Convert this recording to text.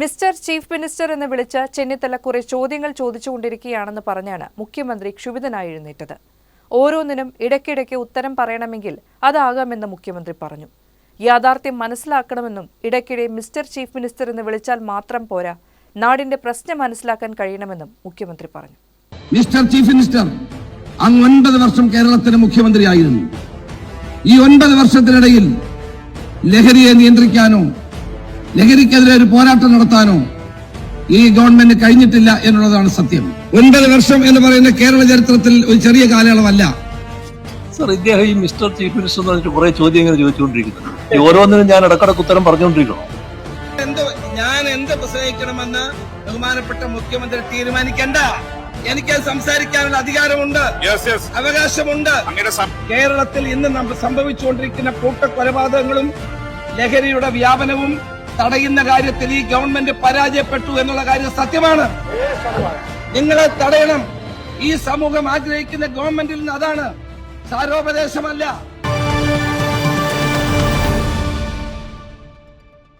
Mister chief minister എന്ന് വിളിച്ച് ചെന്നിത്തല കുറെ ചോദ്യങ്ങൾ ചോദിച്ചുകൊണ്ടിരിക്കുകയാണെന്ന് പറഞ്ഞാണ് മുഖ്യമന്ത്രി ക്ഷുഭിതനായി എഴുന്നേറ്റത്. ഓരോന്നിനും ഇടയ്ക്കിടയ്ക്ക് ഉത്തരം പറയണമെങ്കിൽ അതാകാമെന്ന് മുഖ്യമന്ത്രി പറഞ്ഞു. യാഥാർത്ഥ്യം മനസ്സിലാക്കണമെന്നും ഇടയ്ക്കിടെ മിസ്റ്റർ ചീഫ് മിനിസ്റ്റർ എന്ന് വിളിച്ചാൽ മാത്രം പോരാ നാടിന്റെ പ്രശ്നം മനസ്സിലാക്കാൻ കഴിയണമെന്നും മുഖ്യമന്ത്രി പറഞ്ഞു. മിസ്റ്റർ ചീഫ് മിനിസ്റ്റർ അങ്ങ് ഒൻപത് വർഷം കേരളത്തിന് മുഖ്യമന്ത്രിയായിരുന്നു. ഈ ഒൻപത് വർഷത്തിനിടയിൽ ലഹരിയെ നിയന്ത്രിക്കാനോ ലഹരിക്കെതിരെ ഒരു പോരാട്ടം നടത്താനോ ഈ ഗവൺമെന്റ് കഴിഞ്ഞിട്ടില്ല എന്നുള്ളതാണ് സത്യം. ഒൻപത് വർഷം എന്ന് പറയുന്ന കേരള ചരിത്രത്തിൽ ഒരു ചെറിയ കാലയളവല്ല. സർ ഇദ്ദേഹം ഈ മിസ്റ്റർ ചീഫ് മിനിസ്റ്റർ എന്ന് പറഞ്ഞിട്ട് കുറെ ചോദ്യങ്ങൾ ചോദിച്ചുകൊണ്ടിരിക്കുന്നു. ഈ ഓരോന്നിനും ഞാൻ ഇടക്കിടക്ക് ഉത്തരം പറഞ്ഞുകൊണ്ടിരിക്കണം എന്ത് ഞാൻ എന്ത് പ്രസംഗിക്കണമെന്ന് ബഹുമാനപ്പെട്ട മുഖ്യമന്ത്രി തീരുമാനിക്കണ്ട. എനിക്ക് സംസാരിക്കാനുള്ള അധികാരമുണ്ട്. അവകാശമുണ്ട്. കേരളത്തിൽ ഇന്ന് നമ്മൾ സംഭവിച്ചുകൊണ്ടിരിക്കുന്ന കൂട്ടക്കൊലപാതകങ്ങളും ലഹരിയുടെ വ്യാപനവും തടയുന്ന കാര്യത്തിൽ ഈ ഗവൺമെന്റ് പരാജയപ്പെട്ടു എന്നുള്ള കാര്യം സത്യമാണ്. നിങ്ങളെ തടയണം. ഈ സമൂഹം ആഗ്രഹിക്കുന്ന ഗവൺമെന്റിൽ നിന്ന് അതാണ്. സാരോപദേശമല്ല.